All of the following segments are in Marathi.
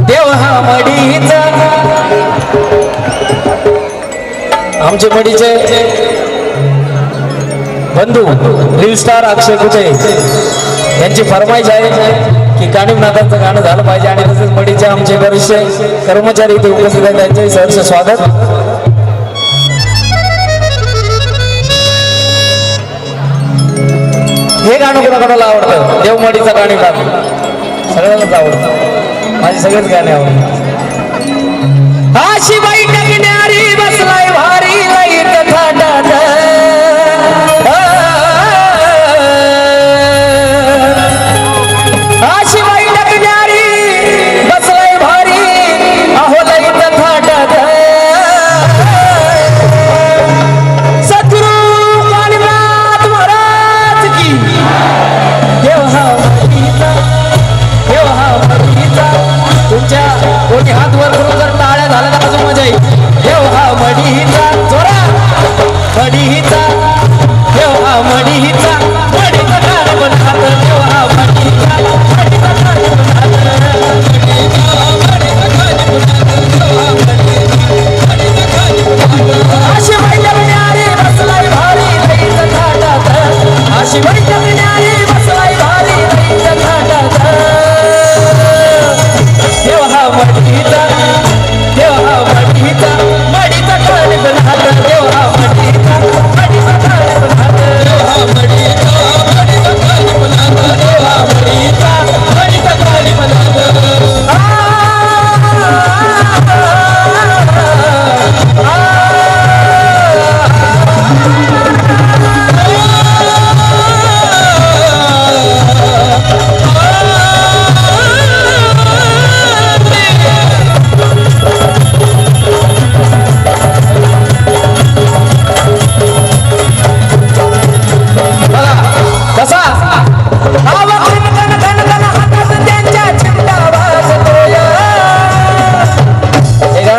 देव हा मडीचा. आमचे मडीचे बंधू रील स्टार अक्षय कुचे यांची फरमाईश आहे की काणीमनाथांचं गाणं झालं पाहिजे आणि तसेच मडीचे आमचे बरेचसे कर्मचारी इथे उपस्थित आहेत. त्यांचे सहर्ष स्वागत. हे गाणं कोणाकोणाला आवडतं? देवमडीचं गाणी गाणं सगळ्यांनाच आवडतं. माझे सगळेच गाणे आवडतात. अशी बाई टाकण्या मणीचा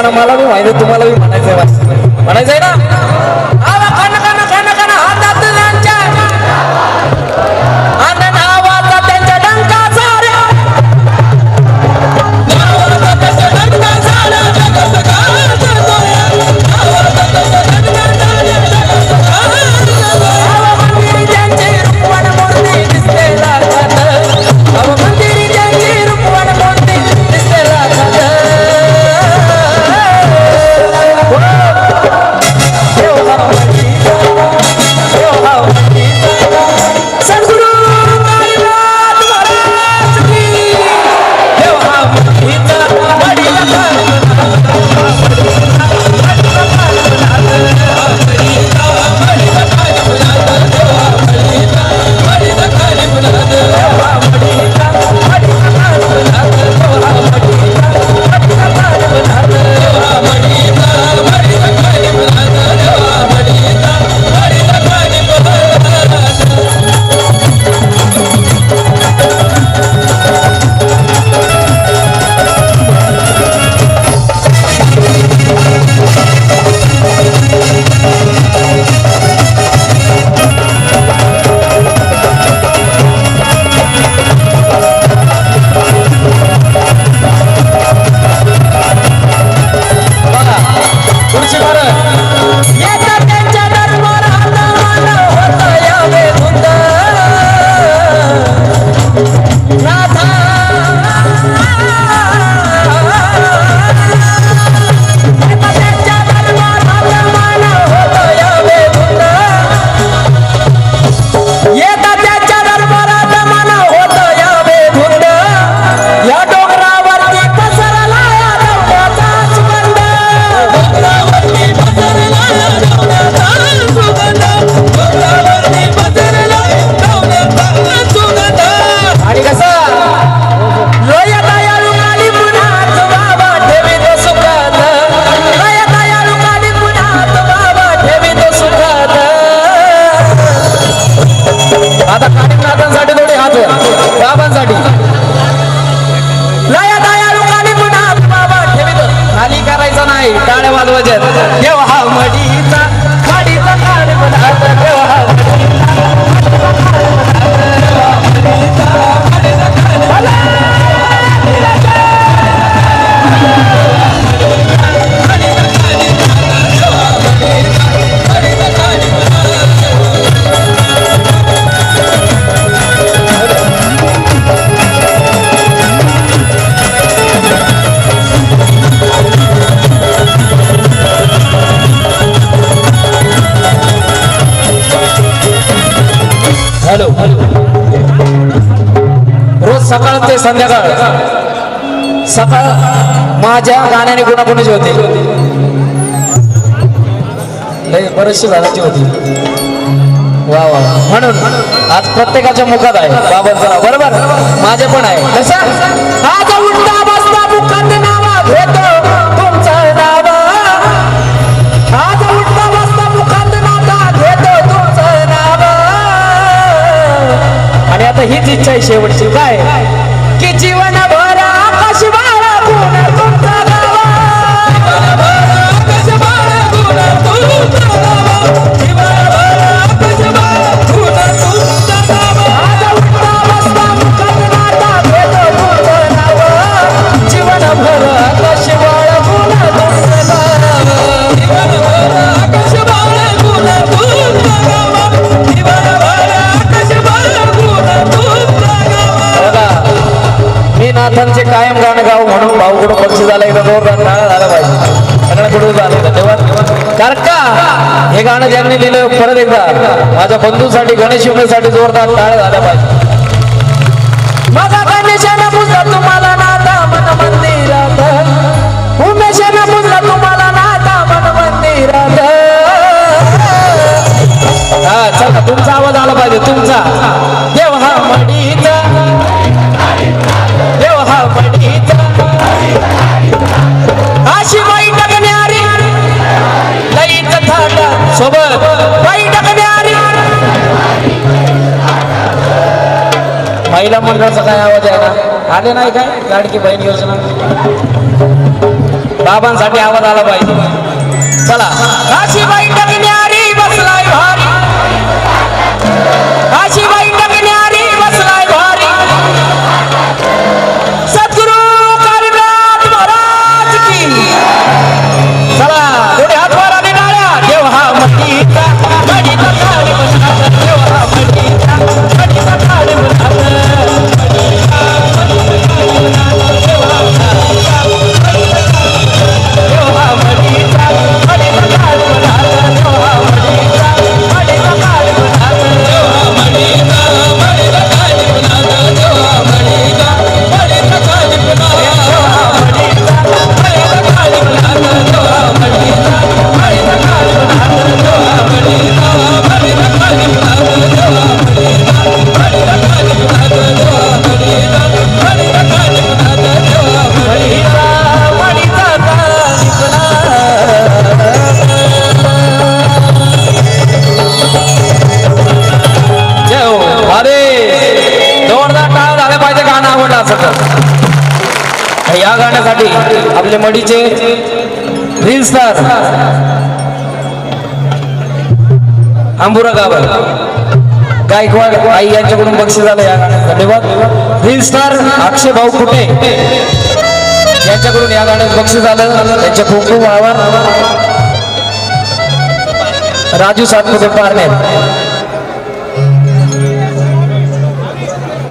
ना मला बी माहिती तुम्हाला बी म्हणायचंय म्हणायचंय ना? الوجد يا وحاج सकाळ ते संध्याकाळ. सकाळ माझ्या गाण्याने गुणागुणाची होती. लय बरीचशी झाडाची होती. वा वा म्हणून आज प्रत्येकाच्या मुखात आहे. बाबांचं बरोबर? माझे पण आहे. कसं? हा हीच इच्छा आहे शेवटची. काय? नाथांचे कायम गाणं गाव म्हणून भाऊकडून पक्ष झाला एकदा जोरदार नाळा झाला पाहिजे. सगळ्याकडून झालं धन्यवाद कारण का हे गाणं ज्यांनी लिहिलं परत एकदा. माझ्या बंधूसाठी गणेश शिवण्यासाठी जोरदार टाळा झाला पाहिजे. माझा अशी बाई टकण्यारी लईच थाटा सोबत. बाई टकण्यारी महिला मंडळाचा काय आवाज आहे ना? आले नाही काय? लाडकी बहीण योजना. बाबांसाठी आवाज आला पाहिजे चला. अशी बाई या आपले मडीचे रील स्टार आंबुरा गावर गायकवाड आई यांच्याकडून बक्षीस झालं या धन्यवाद. रील स्टार अक्षय भाऊ कुठे? यांच्याकडून या गाण्यात बक्षीस झालं त्यांचे खूप खूप आभार. राजू सातपुते पारणे